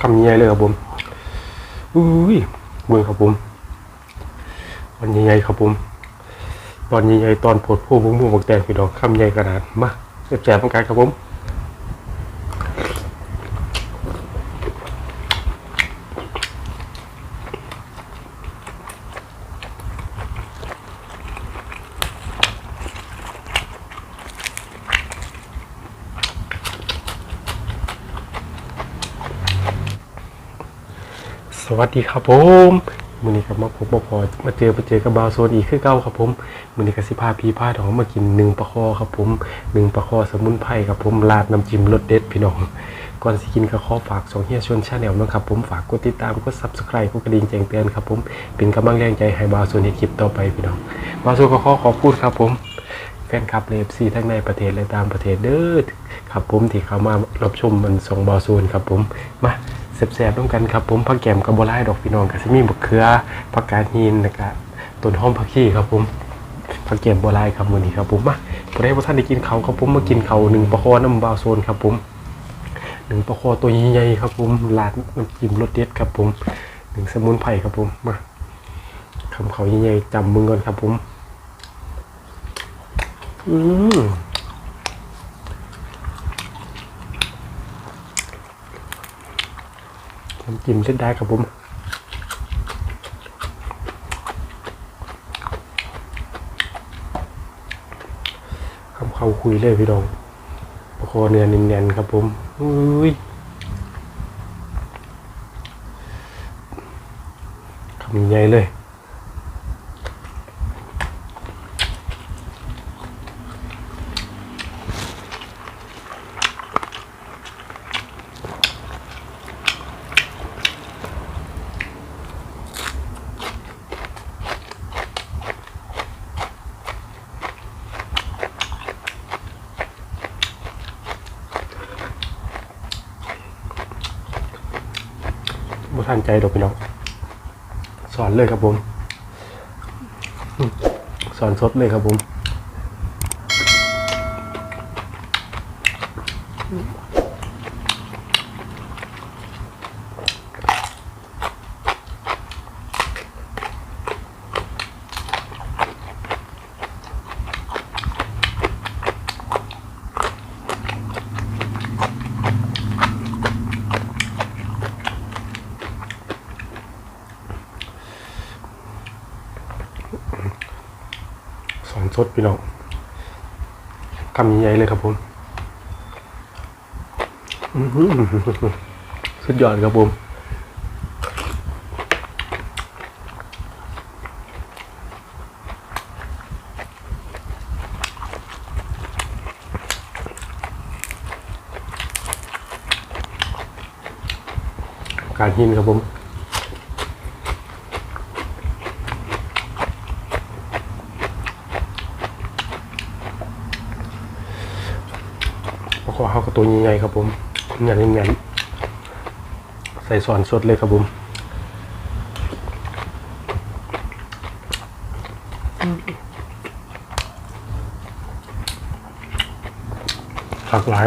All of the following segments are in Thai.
คำใหญ่เลยครับผมอุ้ยเบิ่งครับผมตอนใหญ่ๆครับผมตอนใหญ่ๆตอนโผดผู้บุ้งบุ้งบักแตงพี่น้องคำใหญ่ขนาดมาแจกๆกันครับผม วัสดีครับผมมือนี้กับมาพบมาพอมาเจอมาเจอกับบาวโซนอีกคือเก้าครับผมมือนี้กับสิพาพีพาดองมากินหนึ่งปลาคอครับผมหนึ่งปลาคอสมุนไพรครับผมราดน้ำจิ้มรสเด็ดพี่น้องก่อนสิกินก็ขอฝากสองเฮียชวนชาแนลนะครับผมฝากกดติดตามกดซับสไครต์กดกระดิ่งแจ้งเตือนครับผมเป็นกำลังแรงใจให้บาวโซนในคลิปต่อไปพี่น้องบาวโซนก็ขอขอบคุณครับผมแฟนคลับเลฟซีทั้งในประเทศและตางประเทศเด้อครับผมที่เข้ามารับชมมันส่งบอลซูนครับผมมา แซ่บๆร่วมกันครับผมผักแกมกับบัวลายดอกพี่น้องกับซิมีบักเขือผักกาดหินแล้วก็ต้นหอมผักชีครับผมผักแกมบัวลายครับมือนี้ครับผมมาบ่ได้บ่ทันได้กินเขาครับผมมากินเขาหนึ่งปลาคอน้ำบาวโซนครับผมหนึ่งปลาคอตัวใหญ่ๆครับผมราดน้ำจิ้มรสเด็ดครับผมหนึ่งสมุนไพรครับผมมาคำเขาใหญ่ๆจำมึงก่อนครับผมอืม น้ำจิ้มเส้นได้ครับผมคำเข้าคุยเลยพี่ดองประคอเนื้อเนียนๆครับผมอุ้ยคำใหญ่เลย บ่ทันใจดอกพี่น้อง สอนเลยครับผมอืมสอนสดเลยครับผม สดพี่น้องคำใหญ่เลยครับผมสุดยอดครับผมการหินครับผม ปลาคอาตัวใหญ่ๆครับผมเงี้ยเงี้ยใส่ซอนสดเลยครับผมหลากหลาย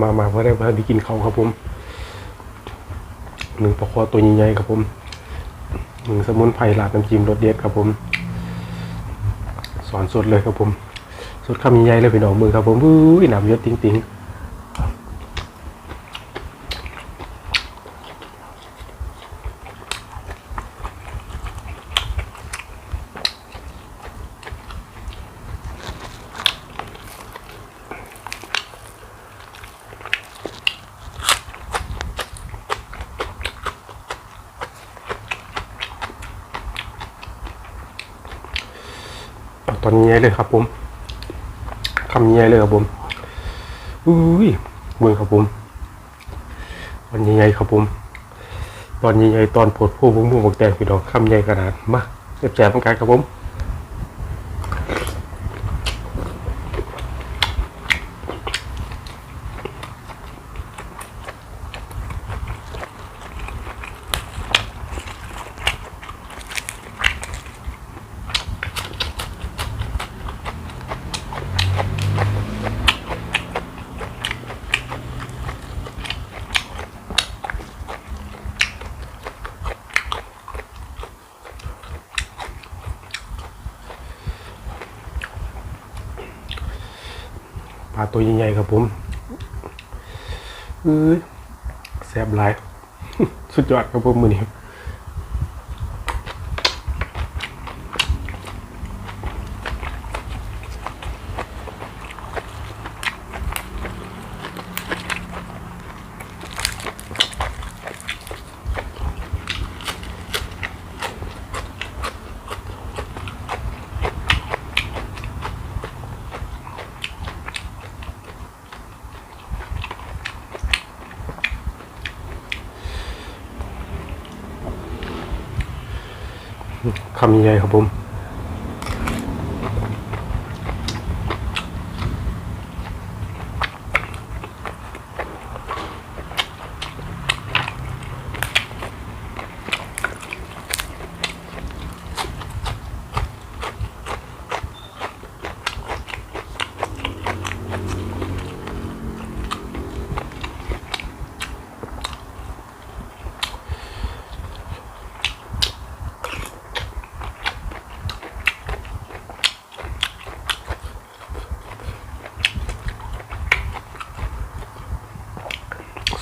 มามาเพื่อได้เพื่อได้กินเขาครับผมหนึ่งปลาคอตัวใหญ่ๆครับผมหนึ่งสมุนไพรหลาดน้ำจิ้มรสเด็ดครับผม สอนสดเลยครับผมสดคำใหญ่ๆเลยพี่น้องมือครับผมอุ้ยหนามยศติ้งๆ ตอนนี้เลยครับผมคำนี้เลยครับผมอุ้ยมือครับผมตอนใหญ่ๆครับผม ตอนใหญ่ๆตอนปวดผู้บุ้งบุ้งบกแตงพี่น้องคำใหญ่ขนาดมาแจกๆกันครับผม ตัวใหญ่ๆครับผมเออแซ่บหลาย สุดยอดครับผมมือนี้ คำใหญ่ครับผม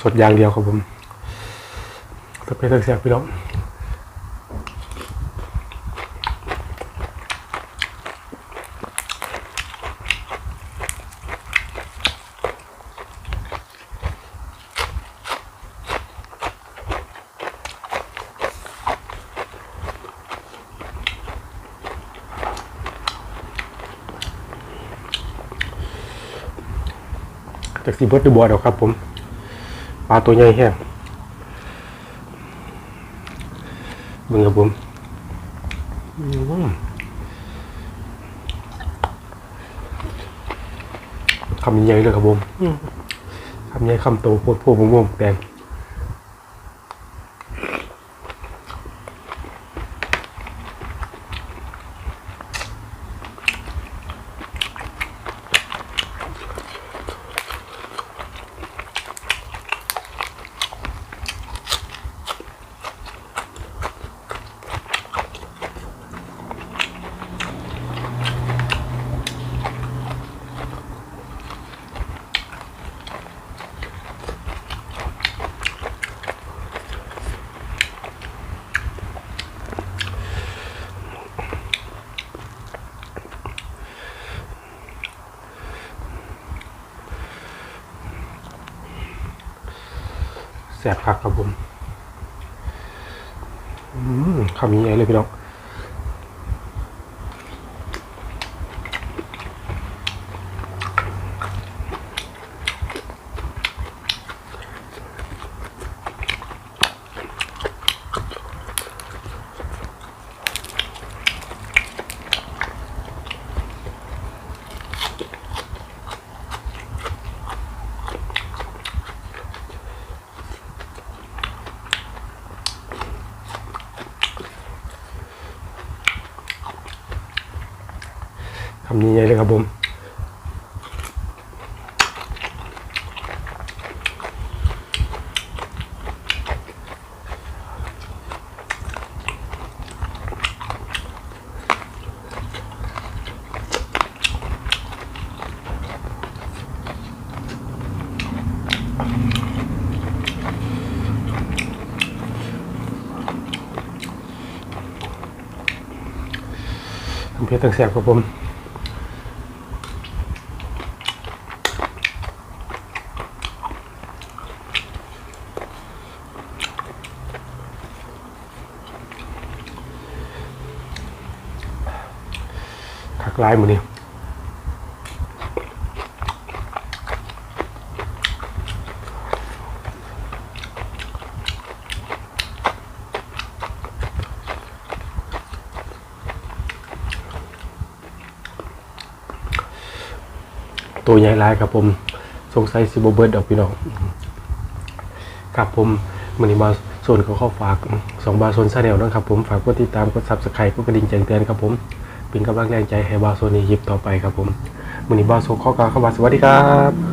สดอย่างเดียวครับผมสเปรย์ตักเสียบพี่น้องจากสีเบิร์ดดูบัวดอกครับผม ปลาตัวใหญ่แห้งเบิ่งครับผมคำใหญ่เลยครับผมคำใหญ่คำโตโพดโพดม่วงๆแดง แสบคักครับผมอืมคำใหญ่เลยพี่น้อง คำใหญ่เลยครับผมเพชรตั้งแสบครับผม คักลายหมือนี่ตัวใหญ่ลายครับผมสงสัยซิบเบิร์ดดอกพี่น้องครับผมมันนี้มาส่วนของข้อฝากสองบาทโซนซาแนลนะครับผมฝากกดติดตามกดซับสไครต์กดกระดิ่งแจ้งเตือนครับผม เป็นกำลังแรงใจให้บาโซนียิบต่อไปครับผมมันนี้บาโซข้อกล่าวคำว่าสวัสดีครับ